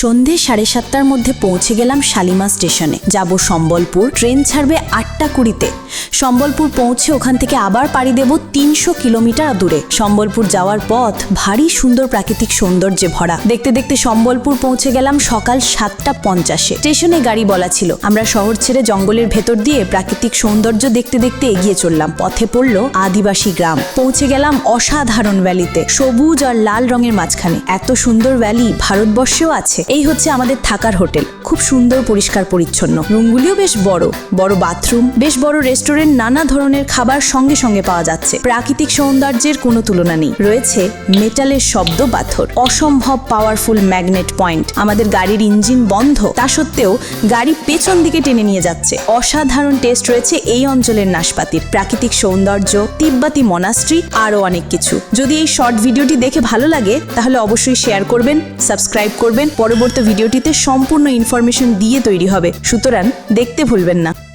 সন্ধে সাড়ে সাতটার মধ্যে পৌঁছে গেলাম শালিমা স্টেশনে। যাব সম্বলপুর ট্রেন ছাড়বে আটটা কুড়িতে। সম্বলপুর পৌঁছে ওখান থেকে আবার পাড়ি দেব তিনশো কিলোমিটার দূরে। সম্বলপুর যাওয়ার পথ ভারী সুন্দর প্রাকৃতিক সৌন্দর্যে ভরা। দেখতে দেখতে সম্বলপুর পৌঁছে গেলাম সকাল সাতটা পঞ্চাশে। স্টেশনে গাড়ি বলা ছিল। আমরা শহর ছেড়ে জঙ্গলের ভেতর দিয়ে প্রাকৃতিক সৌন্দর্য দেখতে দেখতে এগিয়ে চললাম। পথে পড়ল আদিবাসী গ্রাম। পৌঁছে গেলাম অসাধারণ ভ্যালিতে, সবুজ আর লাল রঙের মাঝখানে। এত সুন্দর ভ্যালি ভারতবর্ষেও আছে। এই হচ্ছে আমাদের থাকার হোটেল। খুব সুন্দর, পরিষ্কার, পরিচ্ছন্ন। রুমগুলিও বেশ বড়। বড় বাথরুম, বেশ বড় রেস্টুরেন্ট নানা ধরনের খাবার সঙ্গে সঙ্গে পাওয়া যাচ্ছে। প্রাকৃতিক সৌন্দর্যের কোনো তুলনা নেই। রয়েছে মেটালের শব্দ পাথর। অসম্ভব পাওয়ারফুল ম্যাগনেট পয়েন্ট আমাদের গাড়ির ইঞ্জিন বন্ধ। তা সত্ত্বেও গাড়ি পেছন দিকে টেনে নিয়ে যাচ্ছে। অসাধারণ টেস্ট রয়েছে এই অঞ্চলের নাশপাতির। প্রাকৃতিক সৌন্দর্য, তিব্বতী মনাস্ট্রি আরও অনেক কিছু। যদি এই শর্ট ভিডিওটি দেখে ভালো লাগে, তাহলে অবশ্যই শেয়ার করবেন সাবস্ক্রাইব করবেন। পরবর্তী ভিডিওটিতে সম্পূর্ণ ইনফরমেশন দিয়ে তৈরি হবে। সুতরাং দেখতে ভুলবেন না।